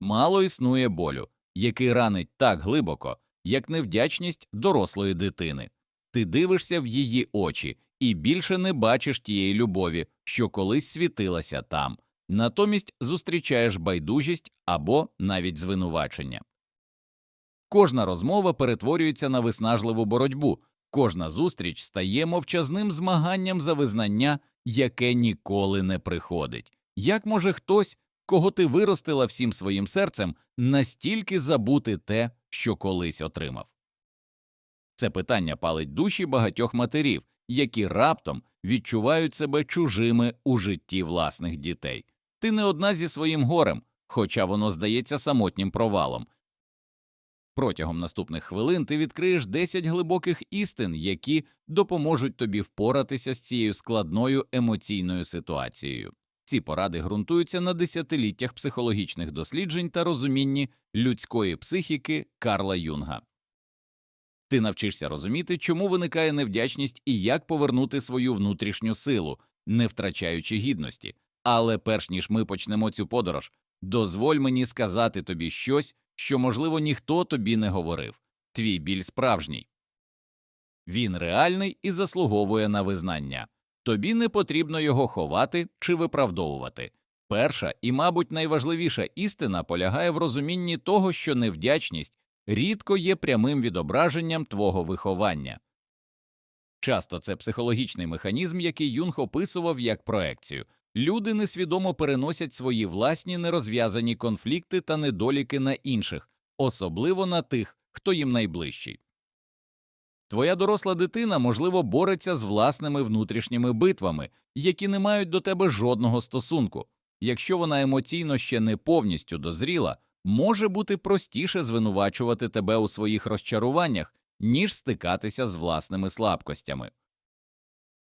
Мало існує болю, який ранить так глибоко, як невдячність дорослої дитини. Ти дивишся в її очі і більше не бачиш тієї любові, що колись світилася там, натомість зустрічаєш байдужість або навіть звинувачення. Кожна розмова перетворюється на виснажливу боротьбу, кожна зустріч стає мовчазним змаганням за визнання, яке ніколи не приходить. Як може хтось, кого ти виростила всім своїм серцем, настільки забути те, що колись отримав? Це питання палить душі багатьох матерів, які раптом відчувають себе чужими у житті власних дітей. Ти не одна зі своїм горем, хоча воно здається самотнім провалом. Протягом наступних хвилин ти відкриєш 10 глибоких істин, які допоможуть тобі впоратися з цією складною емоційною ситуацією. Ці поради ґрунтуються на десятиліттях психологічних досліджень та розумінні людської психіки Карла Юнга. Ти навчишся розуміти, чому виникає невдячність і як повернути свою внутрішню силу, не втрачаючи гідності. Але перш ніж ми почнемо цю подорож, дозволь мені сказати тобі щось, що, можливо, ніхто тобі не говорив. Твій біль справжній. Він реальний і заслуговує на визнання. Тобі не потрібно його ховати чи виправдовувати. Перша і, мабуть, найважливіша істина полягає в розумінні того, що невдячність рідко є прямим відображенням твого виховання. Часто це психологічний механізм, який Юнг описував як проекцію. Люди несвідомо переносять свої власні нерозв'язані конфлікти та недоліки на інших, особливо на тих, хто їм найближчий. Твоя доросла дитина, можливо, бореться з власними внутрішніми битвами, які не мають до тебе жодного стосунку. Якщо вона емоційно ще не повністю дозріла, може бути простіше звинувачувати тебе у своїх розчаруваннях, ніж стикатися з власними слабкостями.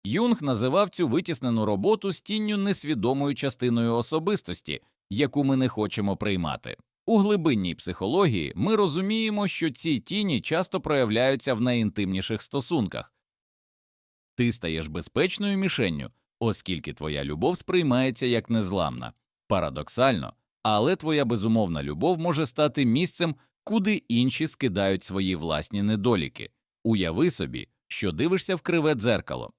Юнг називав цю витіснену роботу стінню несвідомою частиною особистості, яку ми не хочемо приймати. У глибинній психології ми розуміємо, що ці тіні часто проявляються в найінтимніших стосунках. Ти стаєш безпечною мішенню, оскільки твоя любов сприймається як незламна. Парадоксально, але твоя безумовна любов може стати місцем, куди інші скидають свої власні недоліки. Уяви собі, що дивишся в криве дзеркало.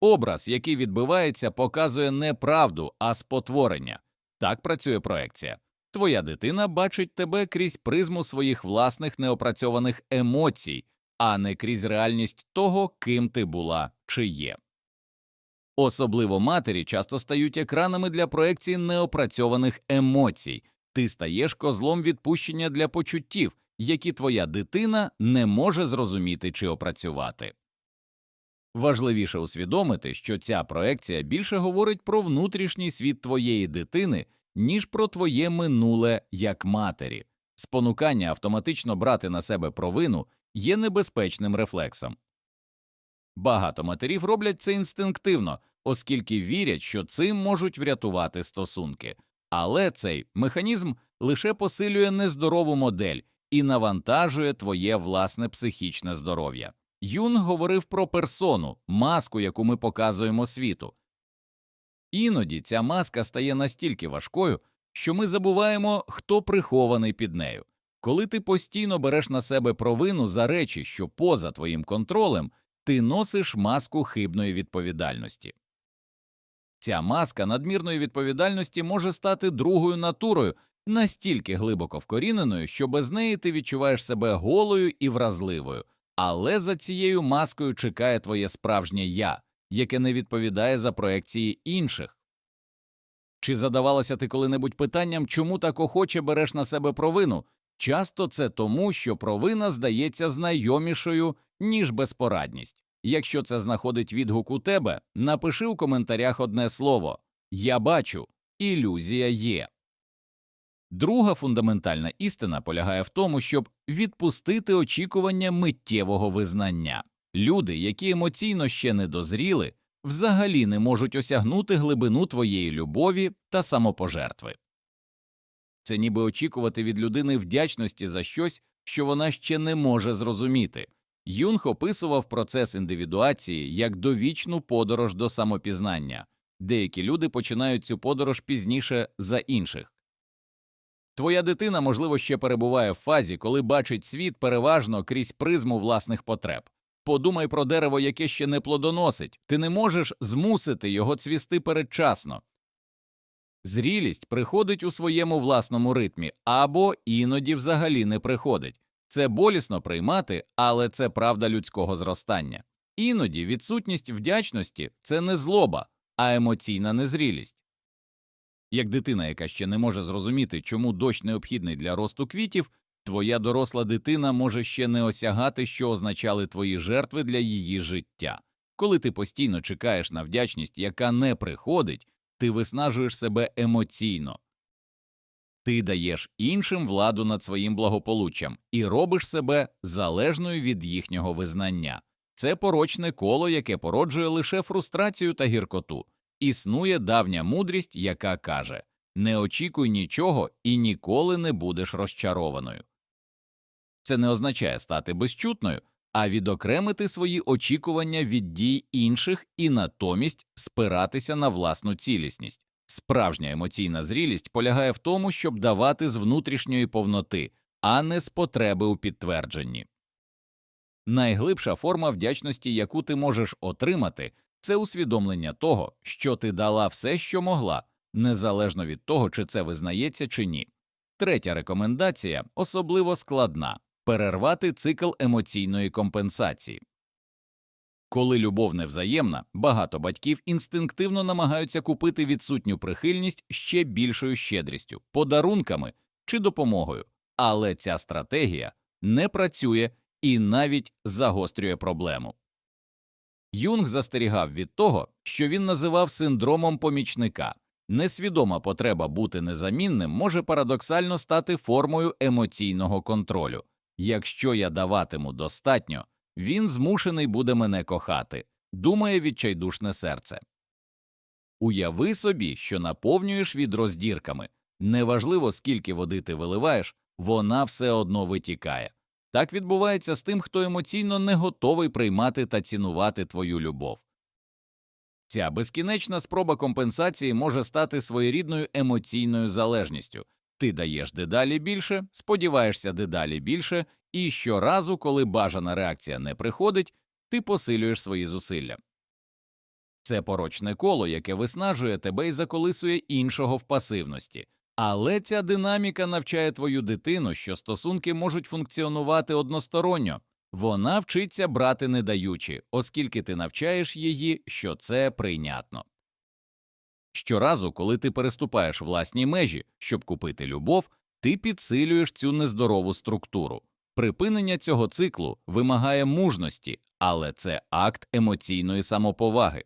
Образ, який відбивається, показує не правду, а спотворення. Так працює проекція. Твоя дитина бачить тебе крізь призму своїх власних неопрацьованих емоцій, а не крізь реальність того, ким ти була чи є. Особливо матері часто стають екранами для проекції неопрацьованих емоцій, ти стаєш козлом відпущення для почуттів, які твоя дитина не може зрозуміти чи опрацювати. Важливіше усвідомити, що ця проекція більше говорить про внутрішній світ твоєї дитини, ніж про твоє минуле як матері. Спонукання автоматично брати на себе провину є небезпечним рефлексом. Багато матерів роблять це інстинктивно, оскільки вірять, що цим можуть врятувати стосунки, але цей механізм лише посилює нездорову модель і навантажує твоє власне психічне здоров'я. Юнг говорив про персону, маску, яку ми показуємо світу. Іноді ця маска стає настільки важкою, що ми забуваємо, хто прихований під нею. Коли ти постійно береш на себе провину за речі, що поза твоїм контролем, ти носиш маску хибної відповідальності. Ця маска надмірної відповідальності може стати другою натурою, настільки глибоко вкоріненою, що без неї ти відчуваєш себе голою і вразливою, але за цією маскою чекає твоє справжнє я, яке не відповідає за проекції інших. Чи задавалася ти коли-небудь питанням, чому так охоче береш на себе провину? Часто це тому, що провина здається знайомішою, ніж безпорадність. Якщо це знаходить відгук у тебе, напиши у коментарях одне слово Я бачу, ілюзія є. Друга фундаментальна істина полягає в тому, щоб відпустити очікування миттєвого визнання. Люди, які емоційно ще не дозріли, взагалі не можуть осягнути глибину твоєї любові та самопожертви. Це ніби очікувати від людини вдячності за щось, що вона ще не може зрозуміти. Юнг описував процес індивідуації як довічну подорож до самопізнання. Деякі люди починають цю подорож пізніше за інших. Твоя дитина, можливо, ще перебуває в фазі, коли бачить світ переважно крізь призму власних потреб. Подумай про дерево, яке ще не плодоносить, ти не можеш змусити його цвісти передчасно. Зрілість приходить у своєму власному ритмі або іноді взагалі не приходить. Це болісно приймати, але це правда людського зростання. Іноді відсутність вдячності це не злоба, а емоційна незрілість. Як дитина, яка ще не може зрозуміти, чому дощ необхідний для росту квітів, твоя доросла дитина може ще не осягати, що означали твої жертви для її життя. Коли ти постійно чекаєш на вдячність, яка не приходить, ти виснажуєш себе емоційно. Ти даєш іншим владу над своїм благополуччям і робиш себе залежною від їхнього визнання. Це порочне коло, яке породжує лише фрустрацію та гіркоту. Існує давня мудрість, яка каже не очікуй нічого і ніколи не будеш розчарованою. Це не означає стати безчутною, а відокремити свої очікування від дій інших і натомість спиратися на власну цілісність. Справжня емоційна зрілість полягає в тому, щоб давати з внутрішньої повноти, а не з потреби у підтвердженні. Найглибша форма вдячності, яку ти можеш отримати, це усвідомлення того, що ти дала все, що могла, незалежно від того, чи це визнається чи ні. Третя рекомендація особливо складна перервати цикл емоційної компенсації. Коли любов невзаємна, багато батьків інстинктивно намагаються купити відсутню прихильність ще більшою щедрістю, подарунками чи допомогою, але ця стратегія не працює і навіть загострює проблему. Юнг застерігав від того, що він називав синдромом помічника. Несвідома потреба бути незамінним може парадоксально стати формою емоційного контролю. Якщо я даватиму достатньо, він змушений буде мене кохати, думає відчайдушне серце. Уяви собі, що наповнюєш відро з дірками. Неважливо, скільки води ти виливаєш, вона все одно витікає. Так відбувається з тим, хто емоційно не готовий приймати та цінувати твою любов. Ця безкінечна спроба компенсації може стати своєрідною емоційною залежністю. Ти даєш дедалі більше, сподіваєшся дедалі більше, і щоразу, коли бажана реакція не приходить, ти посилюєш свої зусилля. Це порочне коло, яке виснажує тебе і заколисує іншого в пасивності. Але ця динаміка навчає твою дитину, що стосунки можуть функціонувати односторонньо. Вона вчиться брати не даючи, оскільки ти навчаєш її, що це прийнятно. Щоразу, коли ти переступаєш власні межі, щоб купити любов, ти підсилюєш цю нездорову структуру. Припинення цього циклу вимагає мужності, але це акт емоційної самоповаги.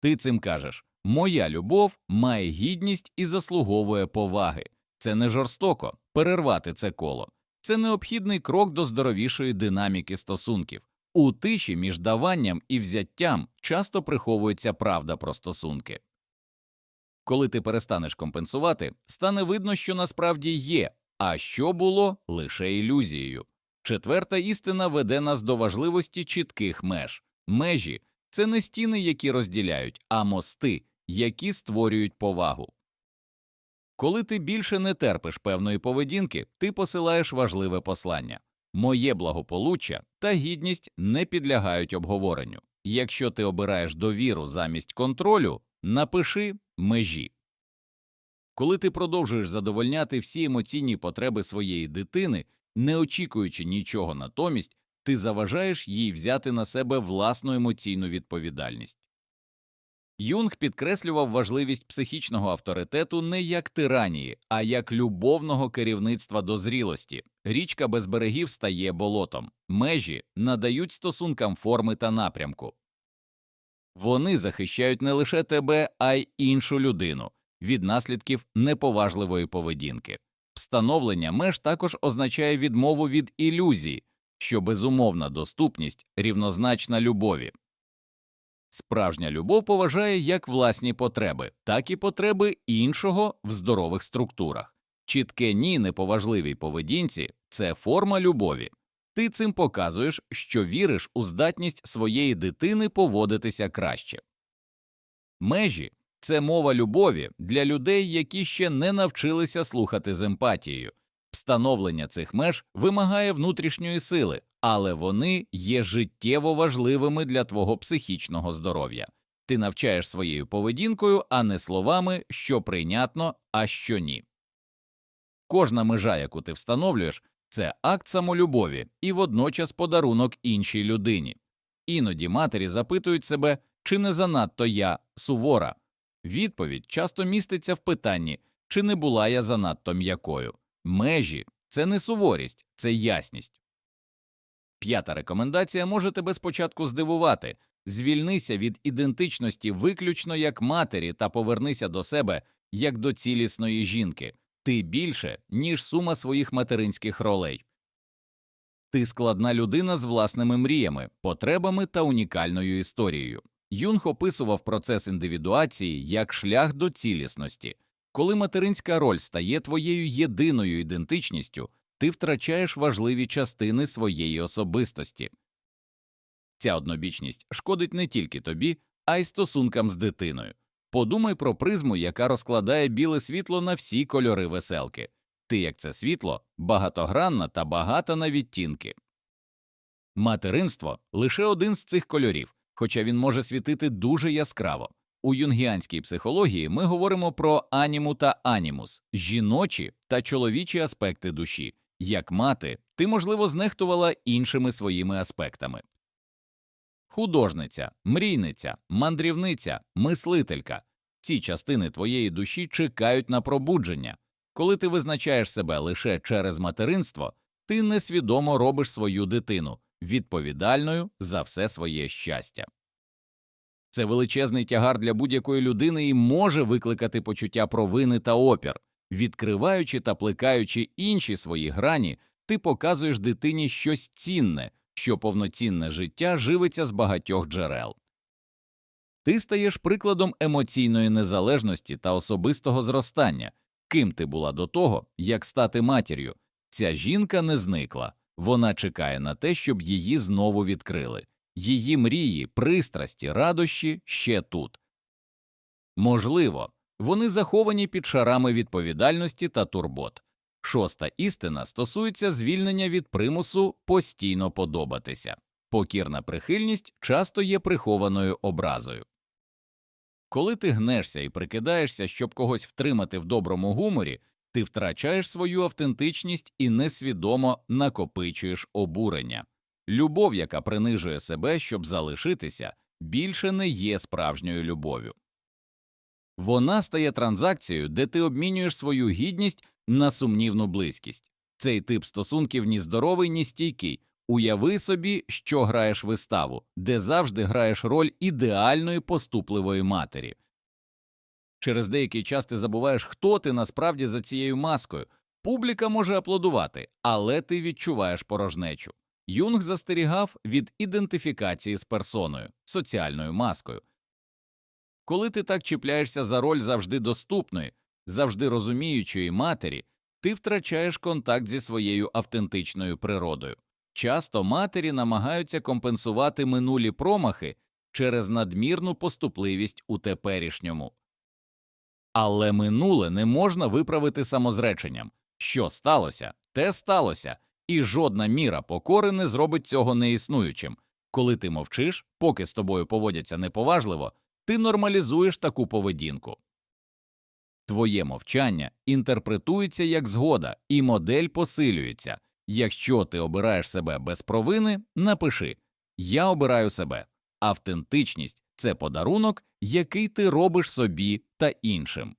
Ти цим кажеш Моя любов має гідність і заслуговує поваги. Це не жорстоко перервати це коло, це необхідний крок до здоровішої динаміки стосунків. У тиші між даванням і взяттям часто приховується правда про стосунки. Коли ти перестанеш компенсувати, стане видно, що насправді є, а що було лише ілюзією. Четверта істина веде нас до важливості чітких меж. Межі це не стіни, які розділяють, а мости, які створюють повагу. Коли ти більше не терпиш певної поведінки, ти посилаєш важливе послання моє благополуччя та гідність не підлягають обговоренню. Якщо ти обираєш довіру замість контролю, напиши межі. Коли ти продовжуєш задовольняти всі емоційні потреби своєї дитини, не очікуючи нічого натомість, ти заважаєш їй взяти на себе власну емоційну відповідальність. Юнг підкреслював важливість психічного авторитету не як тиранії, а як любовного керівництва до зрілості. Річка без берегів стає болотом, межі надають стосункам форми та напрямку. Вони захищають не лише тебе, а й іншу людину від наслідків неповажливої поведінки. Встановлення меж також означає відмову від ілюзій, що безумовна доступність рівнозначна любові. Справжня любов поважає як власні потреби, так і потреби іншого в здорових структурах. Чітке ні неповажливій поведінці це форма любові. Ти цим показуєш, що віриш у здатність своєї дитини поводитися краще. Межі це мова любові для людей, які ще не навчилися слухати з емпатією. Встановлення цих меж вимагає внутрішньої сили, але вони є життєво важливими для твого психічного здоров'я. Ти навчаєш своєю поведінкою, а не словами, що прийнятно, а що ні. Кожна межа, яку ти встановлюєш, це акт самолюбові і водночас подарунок іншій людині. Іноді матері запитують себе, чи не занадто я сувора. Відповідь часто міститься в питанні, чи не була я занадто м'якою. Межі це не суворість, це ясність. П'ята рекомендація може тебе спочатку здивувати звільнися від ідентичності виключно як матері та повернися до себе як до цілісної жінки. Ти більше, ніж сума своїх материнських ролей. Ти складна людина з власними мріями, потребами та унікальною історією. Юнг описував процес індивідуації як шлях до цілісності. Коли материнська роль стає твоєю єдиною ідентичністю, ти втрачаєш важливі частини своєї особистості. Ця однобічність шкодить не тільки тобі, а й стосункам з дитиною. Подумай про призму, яка розкладає біле світло на всі кольори веселки. Ти, як це світло, багатогранна та багата на відтінки. Материнство лише один з цих кольорів, хоча він може світити дуже яскраво. У юнгіанській психології ми говоримо про аніму та анімус, жіночі та чоловічі аспекти душі. Як мати, ти, можливо, знехтувала іншими своїми аспектами. Художниця, мрійниця, мандрівниця, мислителька ці частини твоєї душі чекають на пробудження. Коли ти визначаєш себе лише через материнство, ти несвідомо робиш свою дитину відповідальною за все своє щастя. Це величезний тягар для будь-якої людини і може викликати почуття провини та опір. Відкриваючи та плекаючи інші свої грані, ти показуєш дитині щось цінне, що повноцінне життя живиться з багатьох джерел. Ти стаєш прикладом емоційної незалежності та особистого зростання, ким ти була до того, як стати матір'ю. Ця жінка не зникла, вона чекає на те, щоб її знову відкрили. Її мрії, пристрасті, радощі ще тут. Можливо, вони заховані під шарами відповідальності та турбот. Шоста істина стосується звільнення від примусу постійно подобатися. Покірна прихильність часто є прихованою образою. Коли ти гнешся і прикидаєшся, щоб когось втримати в доброму гуморі, ти втрачаєш свою автентичність і несвідомо накопичуєш обурення. Любов, яка принижує себе, щоб залишитися, більше не є справжньою любов'ю. Вона стає транзакцією, де ти обмінюєш свою гідність на сумнівну близькість. Цей тип стосунків ні здоровий, ні стійкий. Уяви собі, що граєш виставу, де завжди граєш роль ідеальної поступливої матері. Через деякий час ти забуваєш, хто ти насправді за цією маскою. Публіка може аплодувати, але ти відчуваєш порожнечу. Юнг застерігав від ідентифікації з персоною, соціальною маскою. Коли ти так чіпляєшся за роль завжди доступної, завжди розуміючої матері, ти втрачаєш контакт зі своєю автентичною природою. Часто матері намагаються компенсувати минулі промахи через надмірну поступливість у теперішньому. Але минуле не можна виправити самозреченням що сталося, те сталося, і жодна міра покори не зробить цього неіснуючим. Коли ти мовчиш, поки з тобою поводяться неповажливо, ти нормалізуєш таку поведінку. Твоє мовчання інтерпретується як згода, і модель посилюється. Якщо ти обираєш себе без провини, напиши Я обираю себе. Автентичність це подарунок, який ти робиш собі та іншим.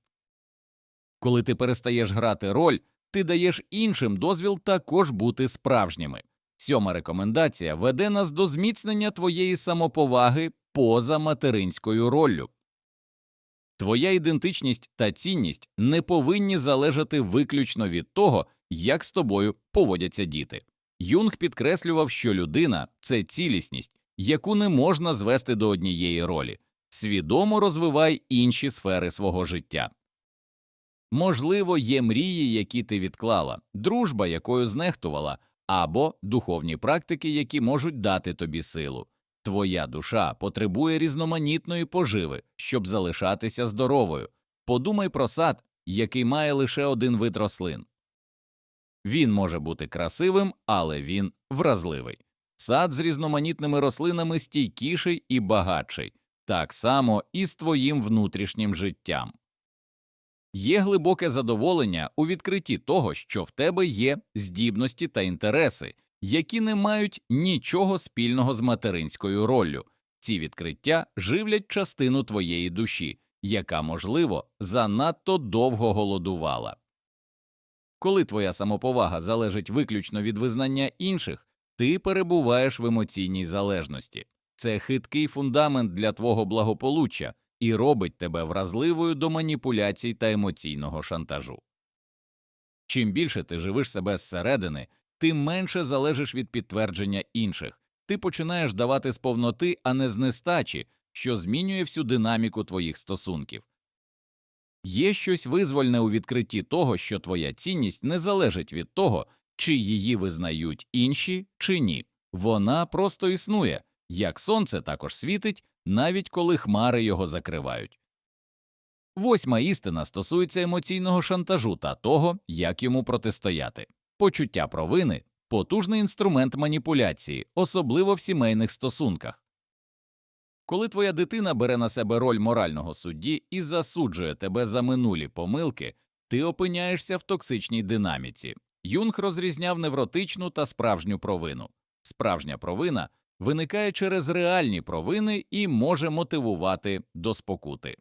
Коли ти перестаєш грати роль, ти даєш іншим дозвіл також бути справжніми. Сьома рекомендація веде нас до зміцнення твоєї самоповаги поза материнською роллю. Твоя ідентичність та цінність не повинні залежати виключно від того, як з тобою поводяться діти. Юнг підкреслював, що людина це цілісність, яку не можна звести до однієї ролі, свідомо розвивай інші сфери свого життя. Можливо, є мрії, які ти відклала, дружба, якою знехтувала, або духовні практики, які можуть дати тобі силу. Твоя душа потребує різноманітної поживи, щоб залишатися здоровою. Подумай про сад, який має лише один вид рослин. Він може бути красивим, але він вразливий. Сад з різноманітними рослинами стійкіший і багатший, так само і з твоїм внутрішнім життям. Є глибоке задоволення у відкритті того, що в тебе є здібності та інтереси, які не мають нічого спільного з материнською роллю. Ці відкриття живлять частину твоєї душі, яка, можливо, занадто довго голодувала. Коли твоя самоповага залежить виключно від визнання інших, ти перебуваєш в емоційній залежності. Це хиткий фундамент для твого благополуччя і робить тебе вразливою до маніпуляцій та емоційного шантажу. Чим більше ти живиш себе зсередини, тим менше залежиш від підтвердження інших, ти починаєш давати з повноти, а не з нестачі, що змінює всю динаміку твоїх стосунків. Є щось визвольне у відкритті того, що твоя цінність не залежить від того, чи її визнають інші чи ні. Вона просто існує, як сонце також світить, навіть коли хмари його закривають. Восьма істина стосується емоційного шантажу та того, як йому протистояти. Почуття провини потужний інструмент маніпуляції, особливо в сімейних стосунках. Коли твоя дитина бере на себе роль морального судді і засуджує тебе за минулі помилки, ти опиняєшся в токсичній динаміці. Юнг розрізняв невротичну та справжню провину. Справжня провина виникає через реальні провини і може мотивувати до спокути.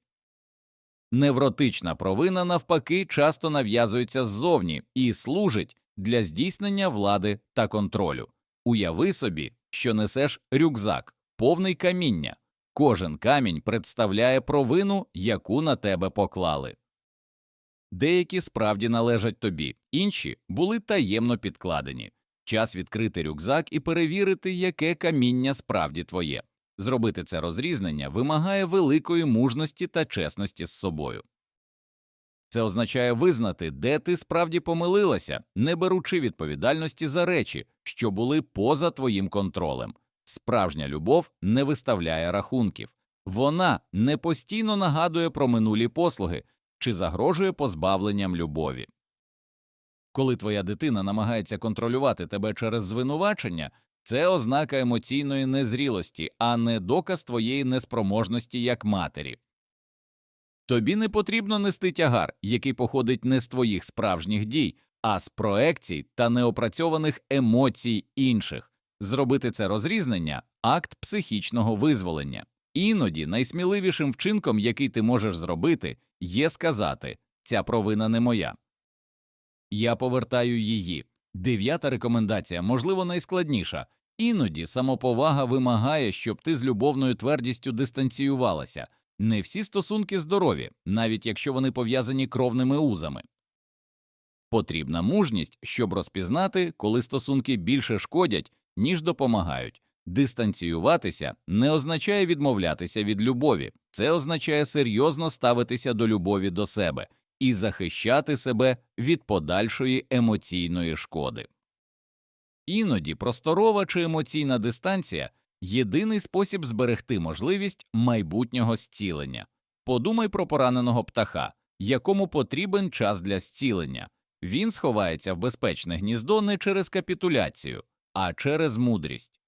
Невротична провина, навпаки, часто нав'язується ззовні і служить для здійснення влади та контролю. Уяви собі, що несеш рюкзак, повний каміння. Кожен камінь представляє провину, яку на тебе поклали. Деякі справді належать тобі, інші були таємно підкладені. Час відкрити рюкзак і перевірити, яке каміння справді твоє. Зробити це розрізнення вимагає великої мужності та чесності з собою. Це означає визнати, де ти справді помилилася, не беручи відповідальності за речі, що були поза твоїм контролем. Справжня любов не виставляє рахунків, вона не постійно нагадує про минулі послуги чи загрожує позбавленням любові. Коли твоя дитина намагається контролювати тебе через звинувачення, це ознака емоційної незрілості, а не доказ твоєї неспроможності як матері. Тобі не потрібно нести тягар, який походить не з твоїх справжніх дій, а з проекцій та неопрацьованих емоцій інших. Зробити це розрізнення акт психічного визволення. Іноді найсміливішим вчинком, який ти можеш зробити, є сказати ця провина не моя. Я повертаю її. Дев'ята рекомендація, можливо, найскладніша. Іноді самоповага вимагає, щоб ти з любовною твердістю дистанціювалася. Не всі стосунки здорові, навіть якщо вони пов'язані кровними узами. Потрібна мужність, щоб розпізнати, коли стосунки більше шкодять, ніж допомагають. Дистанціюватися не означає відмовлятися від любові, це означає серйозно ставитися до любові до себе і захищати себе від подальшої емоційної шкоди. Іноді просторова чи емоційна дистанція єдиний спосіб зберегти можливість майбутнього зцілення. Подумай про пораненого птаха, якому потрібен час для зцілення. Він сховається в безпечне гніздо не через капітуляцію, а через мудрість.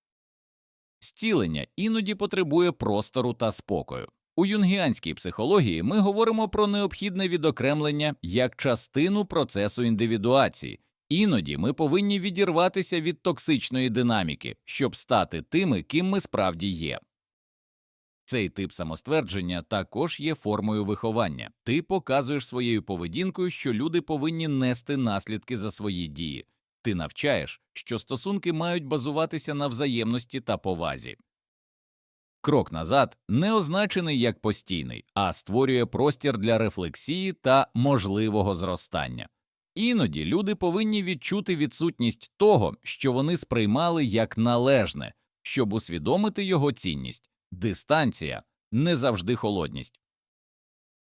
Зцілення іноді потребує простору та спокою. У юнгіанській психології ми говоримо про необхідне відокремлення як частину процесу індивідуації. Іноді ми повинні відірватися від токсичної динаміки, щоб стати тими, ким ми справді є. Цей тип самоствердження також є формою виховання. Ти показуєш своєю поведінкою, що люди повинні нести наслідки за свої дії. Ти навчаєш, що стосунки мають базуватися на взаємності та повазі. Крок назад не означений як постійний, а створює простір для рефлексії та можливого зростання. Іноді люди повинні відчути відсутність того, що вони сприймали як належне, щоб усвідомити його цінність, дистанція не завжди холодність.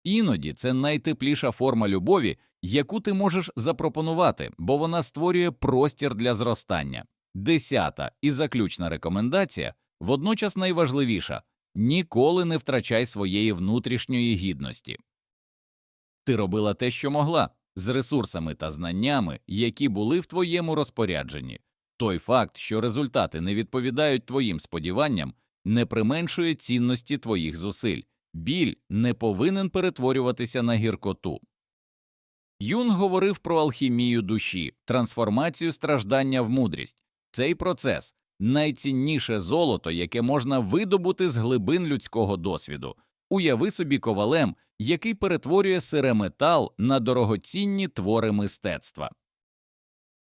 Іноді це найтепліша форма любові, яку ти можеш запропонувати, бо вона створює простір для зростання. Десята і заключна рекомендація Водночас найважливіша ніколи не втрачай своєї внутрішньої гідності. Ти робила те, що могла, з ресурсами та знаннями, які були в твоєму розпорядженні. Той факт, що результати не відповідають твоїм сподіванням, не применшує цінності твоїх зусиль. Біль не повинен перетворюватися на гіркоту. Юнг говорив про алхімію душі, трансформацію страждання в мудрість. Цей процес найцінніше золото, яке можна видобути з глибин людського досвіду. Уяви собі ковалем, який перетворює сире метал на дорогоцінні твори мистецтва.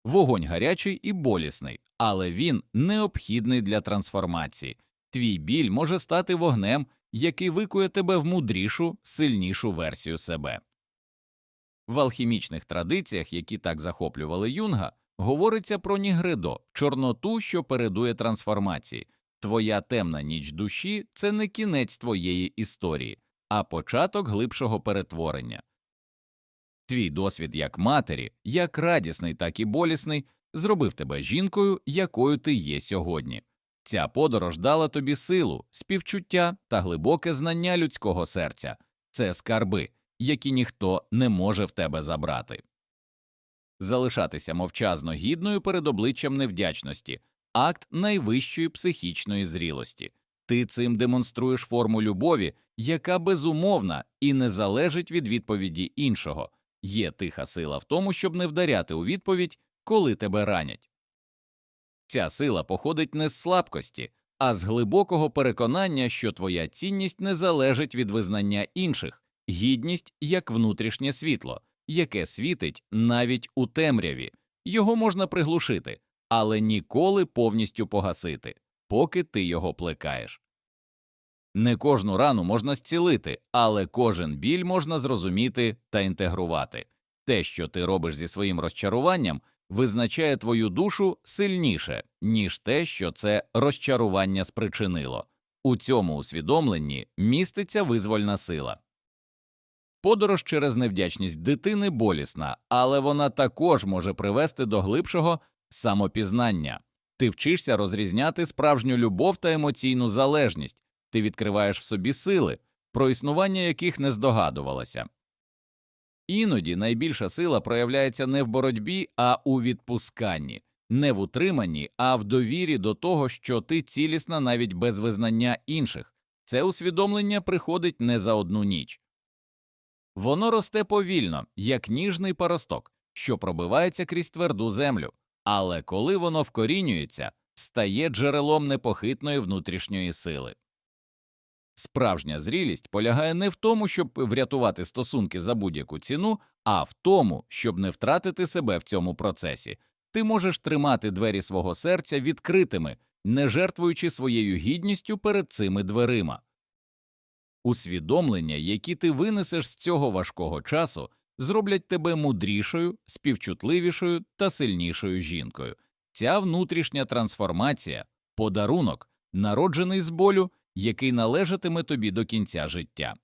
Вогонь гарячий і болісний, але він необхідний для трансформації. Твій біль може стати вогнем, який викує тебе в мудрішу, сильнішу версію себе. В алхімічних традиціях, які так захоплювали юнга, говориться про нігредо, чорноту, що передує трансформації. Твоя темна ніч душі це не кінець твоєї історії, а початок глибшого перетворення. Твій досвід як матері, як радісний, так і болісний, зробив тебе жінкою, якою ти є сьогодні. Ця подорож дала тобі силу, співчуття та глибоке знання людського серця це скарби, які ніхто не може в тебе забрати. Залишатися мовчазно гідною перед обличчям невдячності акт найвищої психічної зрілості. Ти цим демонструєш форму любові, яка безумовна і не залежить від відповіді іншого. Є тиха сила в тому, щоб не вдаряти у відповідь, коли тебе ранять. Ця сила походить не з слабкості, а з глибокого переконання, що твоя цінність не залежить від визнання інших, гідність як внутрішнє світло, яке світить навіть у темряві, його можна приглушити, але ніколи повністю погасити, поки ти його плекаєш. Не кожну рану можна зцілити, але кожен біль можна зрозуміти та інтегрувати. Те, що ти робиш зі своїм розчаруванням, визначає твою душу сильніше, ніж те, що це розчарування спричинило. У цьому усвідомленні міститься визвольна сила. Подорож через невдячність дитини болісна, але вона також може привести до глибшого самопізнання. Ти вчишся розрізняти справжню любов та емоційну залежність, ти відкриваєш в собі сили, про існування яких не здогадувалася. Іноді найбільша сила проявляється не в боротьбі, а у відпусканні, не в утриманні, а в довірі до того, що ти цілісна навіть без визнання інших. Це усвідомлення приходить не за одну ніч. Воно росте повільно, як ніжний паросток, що пробивається крізь тверду землю, але коли воно вкорінюється, стає джерелом непохитної внутрішньої сили. Справжня зрілість полягає не в тому, щоб врятувати стосунки за будь-яку ціну, а в тому, щоб не втратити себе в цьому процесі. Ти можеш тримати двері свого серця відкритими, не жертвуючи своєю гідністю перед цими дверима. Усвідомлення, які ти винесеш з цього важкого часу, зроблять тебе мудрішою, співчутливішою та сильнішою жінкою. Ця внутрішня трансформація подарунок, народжений з болю, який належатиме тобі до кінця життя.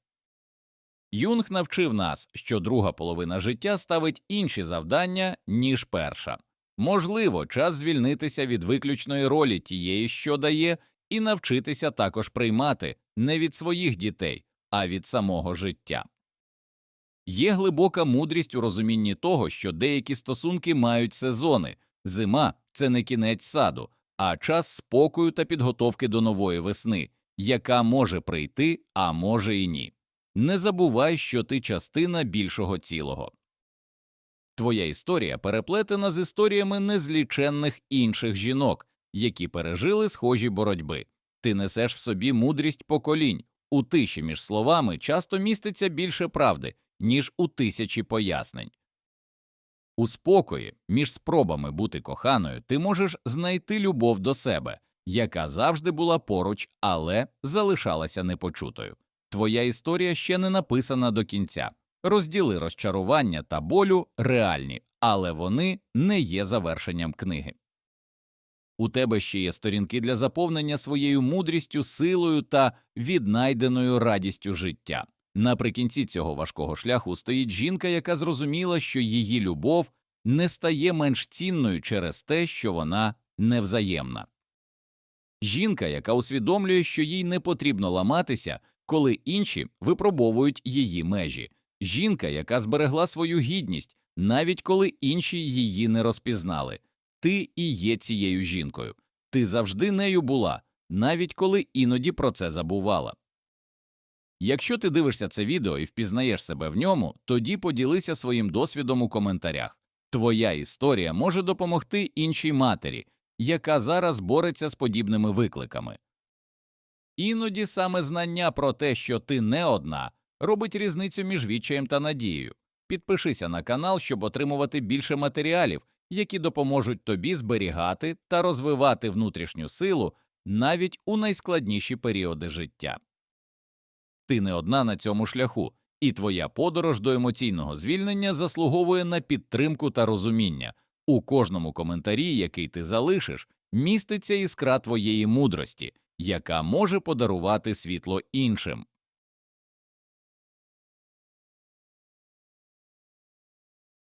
Юнг навчив нас, що друга половина життя ставить інші завдання, ніж перша. Можливо, час звільнитися від виключної ролі тієї, що дає, і навчитися також приймати не від своїх дітей, а від самого життя. Є глибока мудрість у розумінні того, що деякі стосунки мають сезони зима це не кінець саду, а час спокою та підготовки до нової весни, яка може прийти, а може і ні. Не забувай, що ти частина більшого цілого. Твоя історія переплетена з історіями незліченних інших жінок, які пережили схожі боротьби. Ти несеш в собі мудрість поколінь. У тиші між словами часто міститься більше правди, ніж у тисячі пояснень. У спокої між спробами бути коханою ти можеш знайти любов до себе, яка завжди була поруч, але залишалася непочутою. Твоя історія ще не написана до кінця. Розділи розчарування та болю реальні, але вони не є завершенням книги. У тебе ще є сторінки для заповнення своєю мудрістю, силою та віднайденою радістю життя. Наприкінці цього важкого шляху стоїть жінка, яка зрозуміла, що її любов не стає менш цінною через те, що вона невзаємна. жінка, яка усвідомлює, що їй не потрібно ламатися, коли інші випробовують її межі, жінка, яка зберегла свою гідність, навіть коли інші її не розпізнали. Ти і є цією жінкою. Ти завжди нею була, навіть коли іноді про це забувала. Якщо ти дивишся це відео і впізнаєш себе в ньому, тоді поділися своїм досвідом у коментарях. Твоя історія може допомогти іншій матері, яка зараз бореться з подібними викликами. Іноді саме знання про те, що ти не одна, робить різницю між відчаєм та надією. Підпишися на канал, щоб отримувати більше матеріалів, які допоможуть тобі зберігати та розвивати внутрішню силу навіть у найскладніші періоди життя. Ти не одна на цьому шляху, і твоя подорож до емоційного звільнення заслуговує на підтримку та розуміння. У кожному коментарі, який ти залишиш, міститься іскра твоєї мудрості, яка може подарувати світло іншим.